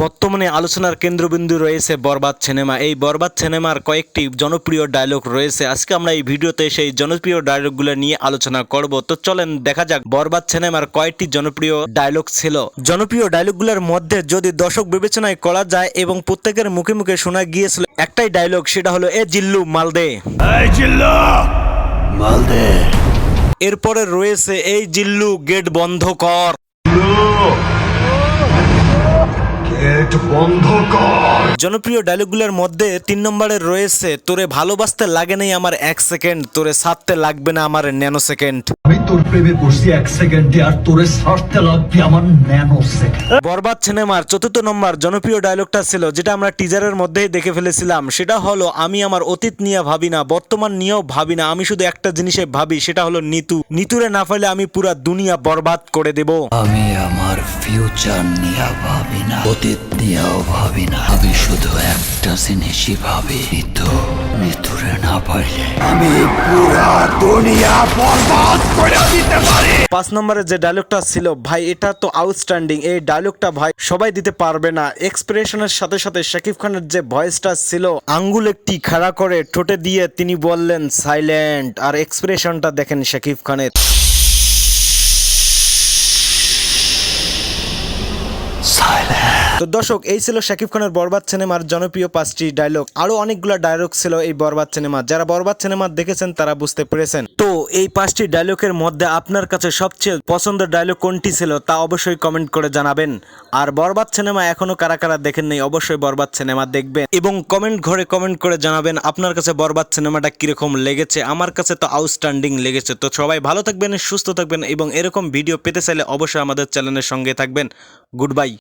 বর্তমানে আলোচনার কেন্দ্রবিন্দু রয়েছে বরবাদ সিনেমা। এই বরবাদ সিনেমার কয়েকটি জনপ্রিয় ডায়লগ রয়েছে। আজকে আমরা এই ভিডিওতে সেই জনপ্রিয় ডায়লগগুলো নিয়ে আলোচনা করব। তো চলেন দেখা যাক বরবাদ সিনেমার কয়েকটি জনপ্রিয় ডায়লগ ছিল। জনপ্রিয় ডায়লগগুলোর মধ্যে যদি দর্শক বিবেচনায় করা যায় এবং প্রত্যেকের মুখে মুখে শোনা গিয়েছিল একটাই ডায়লগ সেটা হলো এ জিল্লু মালদে। মালদে। এরপরে রয়েছে এই জিল্লু গেট বন্ধ কর। গেট বন্ধ কর। জনপ্রিয় ডায়লগগুলোর মধ্যে তিন নম্বরে রয়েছে তোরে ভালোবাসতে লাগে নাই আমার এক সেকেন্ড তোরে ছাড়তে লাগবে না আমার ন্যানো সেকেন্ড। আমি তোর প্রেমে পড়ছি এক সেকেন্ডে আর তোরে ছাড়তে লাগবে আমার ন্যানো সেকেন্ড। বরবাদ সিনেমার চতুর্থ নম্বর জনপ্রিয় ডায়লগটা ছিল যেটা আমরা টিজারের মধ্যেই দেখে ফেলেছিলাম। সেটা হলো আমি আমার অতীত নিয়ে ভাবি না বর্তমান নিয়েও ভাবি না আমি শুধু একটা জিনিসে ভাবি সেটা হলো নিতু। নিতুরে না ফেলে আমি পুরা দুনিয়া বরবাদ করে দেব। আমি আমার ফিউচার নিয়ে ভাবি না অতীত নিয়েও ভাবি না। আমি শুধু একটা জিনিসই ভাবি, মৃত্যু। মৃত্যুরে না পাইলে আমি পুরা দুনিয়া বরবাদ করে দিতে পারি। পাঁচ নম্বরে যে ডায়লগটা ছিল, ভাই, এটা তো আউটস্ট্যান্ডিং এই ডায়লগটা ভাই সবাই দিতে পারবে না। এক্সপ্রেশনের সাথে সাথে শাকিব খানের যে ভয়েসটা ছিল, আঙ্গুল একটি খাড়া করে ঠোঁটে দিয়ে তিনি বললেন সাইলেন্ট আর এক্সপ্রেশনটা দেখেন শাকিব খানের। তো দর্শক, এই ছিল শাকিব খানের বরবাদ সিনেমার জনপ্রিয় পাঁচটি ডায়লগ আরও অনেকগুলো ডায়লগ ছিল এই বরবাদ সিনেমা যারা বরবাদ সিনেমা দেখেছেন, তারা বুঝতে পেরেছেন। তো এই পাঁচটি ডায়লগের মধ্যে আপনার কাছে সবচেয়ে পছন্দের ডায়লগ কোনটি ছিল, তা অবশ্যই কমেন্ট করে জানাবেন। আর বরবাদ সিনেমা এখনও কারা কারা দেখেন নাই, অবশ্যই বরবাদ সিনেমা দেখবেন। এবং কমেন্ট ঘরে কমেন্ট করে জানাবেন, আপনার কাছে বরবাদ সিনেমাটা কীরকম লেগেছে? আমার কাছে তো আউটস্ট্যান্ডিং লেগেছে। তো সবাই ভালো থাকবেন, সুস্থ থাকবেন, এবং এরকম ভিডিও পেতে চাইলে অবশ্যই আমাদের চ্যানেলের সঙ্গে থাকবেন। Good bye